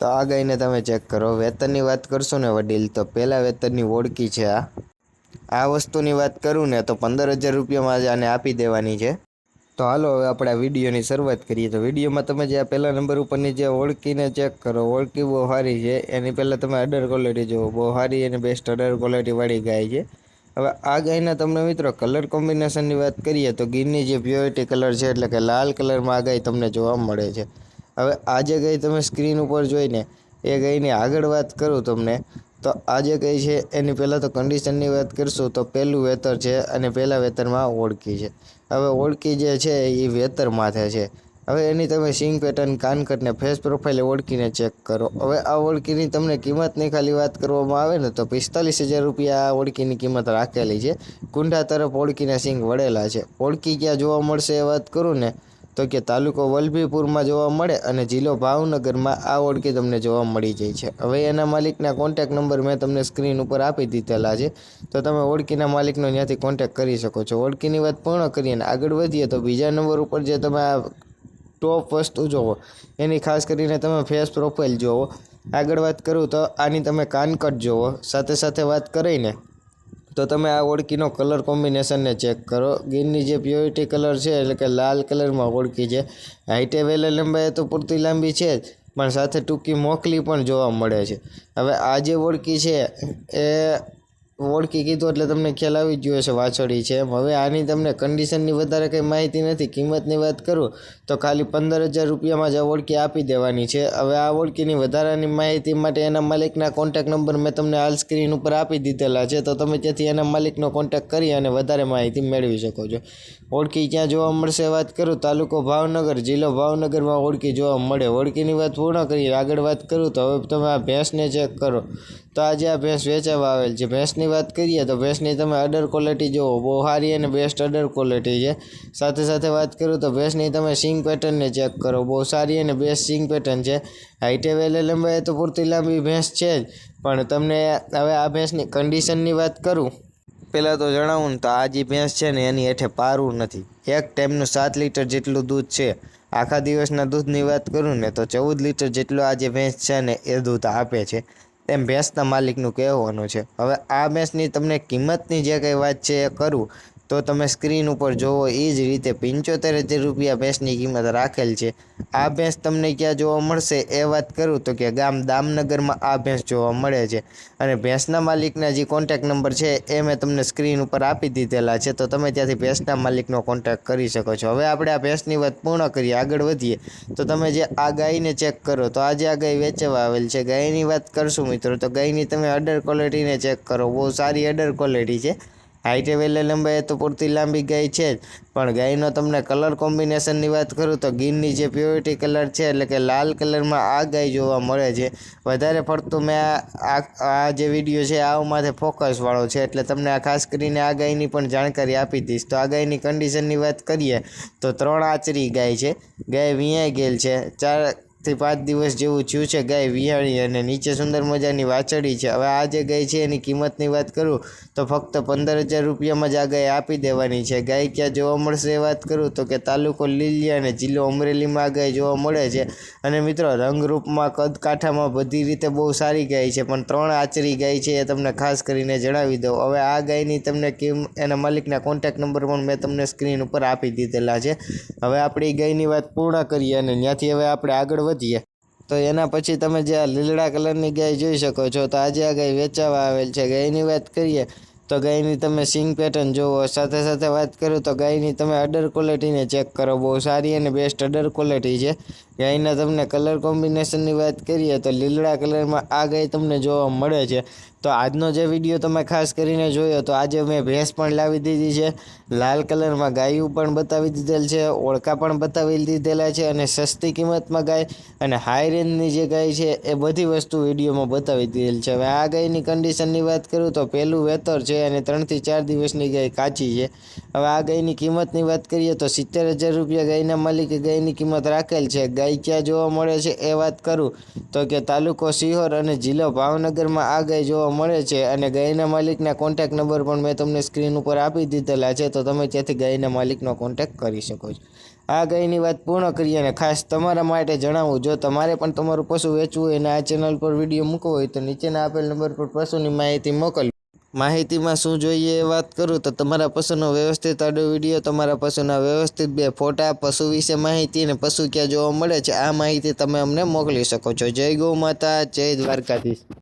તો આ ગાયને તમે ચેક કરો. વેતનની વાત કરશો ને વડીલ, તો પહેલાં વેતનની ઓળખી છે આ. આ વસ્તુની વાત કરું ને તો પંદર હજાર રૂપિયામાં જ આને આપી દેવાની છે. તો હાલો, હવે આપણે આ વિડીયોની શરૂઆત કરીએ. તો વિડીયોમાં તમે જે આ પહેલા નંબર ઉપરની જે ઓળખીને ચેક કરો, ઓળખી બહુ સારી છે. એની પહેલાં તમે અડર ક્વોલિટી જુઓ. બહુ સારી અને બેસ્ટ અડર ક્વોલિટીવાળી ગાય છે. હવે આ ગાયના તમને મિત્રો કલર કોમ્બિનેશનની વાત કરીએ તો ગીરની જે પ્યોરિટી કલર છે, એટલે કે લાલ કલરમાં આ ગાય તમને જોવા મળે છે. હવે આજે કંઈ તમે સ્ક્રીન ઉપર જોઈને એ ગઈની આગળ વાત કરું તમને, તો આજે જે છે એની પહેલાં તો કન્ડિશનની વાત કરશું, તો પહેલું વેતર છે અને પહેલાં વેતરમાં ઓળખી છે. હવે ઓળખી જે છે એ વેતર માથે છે. હવે એની તમે સિંગ પેટર્ન કાનકટને ફેસ પ્રોફાઇલ ઓળખીને ચેક કરો. હવે આ ઓળખીની તમને કિંમતની ખાલી વાત કરવામાં આવે ને, તો પિસ્તાલીસ હજાર રૂપિયા આ ઓળખીની કિંમત રાખેલી છે. કુંડા તરફ ઓળખીના સિંગ વળેલા છે. ઓળખી ક્યાં જોવા મળશે એ વાત કરું ને તો કે તાલુકો વલભીપુરમાં જોવા મળે અને જિલ્લો ભાવનગરમાં આ ઓળખી તમને જોવા મળી જાય છે. હવે એના માલિકના કોન્ટેક નંબર મેં તમને સ્ક્રીન ઉપર આપી દીધેલા છે. તો તમે ઓળખીના માલિકનો ત્યાંથી કોન્ટેક કરી શકો છો. ઓળખીની વાત પૂર્ણ કરીએ અને આગળ વધીએ તો બીજા નંબર ઉપર જે તમે આ ટોપ વસ્તુ જોવો, એની ખાસ કરીને તમે ફેસ પ્રોફાઇલ જોવો. આગળ વાત કરું તો આની તમે કાનકટ જોવો. સાથે સાથે વાત કરીને તો તમે આ ઓળખીનો કલર કોમ્બિનેશનને ચેક કરો. ગીરની જે પ્યોરિટી કલર છે, એટલે કે લાલ કલરમાં ઓળખી છે. હાઈટે વેલે લંબાઈ તો પૂરતી લાંબી છે જ, પણ સાથે ટૂંકી મોકલી પણ જોવા મળે છે. હવે આ જે ઓળખી છે, એ ઓળખી કીધું એટલે તમને ખ્યાલ આવી જ ગયો હશે વાછડી છે એમ. હવે આની તમને કન્ડિશનની વધારે કંઈ માહિતી નથી, કિંમતની વાત કરું તો ખાલી પંદર હજાર રૂપિયામાં જ આ ઓળખી આપી દેવાની છે. હવે આ ઓળખીની વધારાની માહિતી માટે એના માલિકના કોન્ટેક નંબર મેં તમને હાલ સ્ક્રીન ઉપર આપી દીધેલા છે, તો તમે ત્યાંથી એના માલિકનો કોન્ટેક કરી અને વધારે માહિતી મેળવી શકો છો. ઓળખી ક્યાં જોવા મળશે વાત કરું, તાલુકો ભાવનગર, જિલ્લો ભાવનગરમાં ઓળખી જોવા મળે. ઓળખીની વાત પૂર્ણ કરીએ આગળ વાત કરું તો હવે તમે આ ભેંસને ચેક કરો. તો આજે આ ભેંસ વેચાવા આવેલ છે. ભેંસની વાત કરીએ તો ભેંસની તમે અડર ક્વોલિટી જુઓ. બહુ સારી અને બેસ્ટ અડર ક્વોલિટી છે. સાથે સાથે વાત કરું તો ભેંસની તમે સિંગ પેટર્નને ચેક કરો. બહુ સારી અને બેસ્ટ સિંગ પેટર્ન છે. હાઈટે વેલે લંબાઈ તો પૂરતી લાંબી ભેંસ છે જ. પણ તમને હવે આ ભેંસની કન્ડિશનની વાત કરું. પહેલાં તો જણાવું ને તો આ જે ભેંસ છે ને એની હેઠે પારું નથી. એક ટાઈમનું સાત લીટર જેટલું દૂધ છે. આખા દિવસના દૂધની વાત કરું ને તો ચૌદ લીટર જેટલું આ જે ભેંસ છે ને એ દૂધ આપે છે. તેમ ભેંસના માલિકનું કહેવાનું છે. હવે આ ભેંસની તમને કિંમતની જે કંઈ વાત છે એ કરું તો તમે સ્ક્રીન ઉપર જોવો, એ જ રીતે પંચોતેર હજાર રૂપિયા ભેંસની કિંમત રાખેલ છે. આ ભેંસ તમને ક્યાં જોવા મળશે એ વાત કરું તો કે ગામ દામનગરમાં આ ભેંસ જોવા મળે છે. અને ભેંસના માલિકના જે કોન્ટેક નંબર છે એ મેં તમને સ્ક્રીન ઉપર આપી દીધેલા છે, તો તમે ત્યાંથી ભેંસના માલિકનો કોન્ટેક કરી શકો છો. હવે આપણે આ ભેંસની વાત પૂર્ણ કરીએ, આગળ વધીએ. તો તમે જે આ ગાયને ચેક કરો, તો આજે આ ગાય વેચવા આવેલ છે. ગાયની વાત કરશું મિત્રો, તો ગાયની તમે અડર ક્વોલિટીને ચેક કરો, બહુ સારી અડર ક્વોલિટી છે. હાઈટે વેલે લંબાઈ તો પૂરતી લાંબી ગાય છે જ. પણ ગાયનો તમને કલર કોમ્બિનેશનની વાત કરું તો ગીરની જે પ્યોરિટી કલર છે એટલે કે લાલ કલરમાં આ ગાય જોવા મળે છે. વધારે પડતું મેં આ આ જે વીડિયો છે આ માથે ફોકસવાળો છે એટલે તમને આ ખાસ કરીને આ ગાયની પણ જાણકારી આપી દઈશ. તો આ ગાયની કન્ડિશનની વાત કરીએ તો ત્રણ આચરી ગાય છે. ગાય વિયાઈ ગયેલ છે. ચાર થી પાંચ દિવસ જેવું થયું છે, ગાય વિયાણી અને નીચે સુંદર મજાની વાછડી છે. હવે આ જે ગાય છે, એની કિંમતની વાત કરું, તો ફક્ત પંદર હજાર રૂપિયામાં જ આ ગાય આપી દેવાની છે. ગાય ક્યાં જોવા મળશે વાત કરું, તો કે તાલુકો લીલી અને જિલ્લો અમરેલીમાં આ ગાય જોવા મળે છે. અને મિત્રો, રંગરૂપમાં કદ કાંઠામાં બધી રીતે બહુ સારી ગાય છે, પણ ત્રણ આચરી ગાય છે એ તમને ખાસ કરીને જણાવી દઉં. હવે આ ગાયની તમને કિમ, એના માલિકના કોન્ટેક નંબર પણ મેં તમને સ્ક્રીન ઉપર આપી દીધેલા છે. હવે આપણી ગાયની વાત પૂર્ણ કરીએ અને ત્યાંથી હવે આપણે આગળ વધીએ. તો એના પછી તમે જે આ લીલડા કલરની ગાય જોઈ શકો છો, તો આજે આ ગાય વેચાવા આવેલ છે. ગાયની વાત કરીએ તો ગાયની તમે સિંગ પેટર્ન જુઓ સાથે સાથે વાત કરું તો ગાયની તમે અડર ક્વોલિટીને ચેક કરો. બહુ સારી અને બેસ્ટ અડર ક્વોલિટી છે. ગાયના તમને કલર કોમ્બિનેશનની વાત કરીએ તો લીલડા કલરમાં આ ગાય તમને જોવા મળે છે. તો આજનો જે વીડિયો તમે ખાસ કરીને જોયો તો આજે મેં ભેંસ પણ લાવી દીધી છે. લાલ કલરમાં ગાયું પણ બતાવી દીધેલ છે. ઓળખા પણ બતાવી દીધેલા છે અને સસ્તી કિંમતમાં ગાય અને હાઈ રેન્જની જે ગાય છે એ બધી વસ્તુ વિડીયોમાં બતાવી દીધેલ છે. હવે આ ગાયની કન્ડિશનની વાત કરું તો પહેલું વેતર છે અને ત્રણથી ચાર દિવસની ગાય કાચી છે. હવે આ ગાયની કિંમતની વાત કરીએ તો સિત્તેર હજાર રૂપિયા ગાયના માલિકે ગાયની કિંમત રાખેલ છે. ગાય ક્યાં જોવા મળે છે એ વાત કરું તો કે તાલુકો સિહોર અને જિલ્લો ભાવનગરમાં આ ગાય જોવા મળે છે અને ગાયના માલિકના કોન્ટેક્ટ નંબર પણ મેં તમને સ્ક્રીન ઉપર આપી દીધેલા છે તો તમે ત્યાંથી ગાયના માલિકનો કોન્ટેક કરી શકો છો. આ ગાયની વાત પૂર્ણ કરીએ અને ખાસ તમારા માટે જણાવું, જો તમારે પણ તમારું પશુ વેચવું હોય અને આ ચેનલ પર વીડિયો મૂકવો હોય તો નીચેના આપેલ નંબર પર પશુની માહિતી મોકલવી માહિતીમાં શું જોઈએ એ વાત કરું તો તમારા પશુનો વ્યવસ્થિત આડો વીડિયો, તમારા પશુના વ્યવસ્થિત બે ફોટા, પશુ વિશે માહિતી અને પશુ ક્યાં જોવા મળે છે, આ માહિતી તમે અમને મોકલી શકો છો. જય ગૌ માતા, જય દ્વારકાધીશ.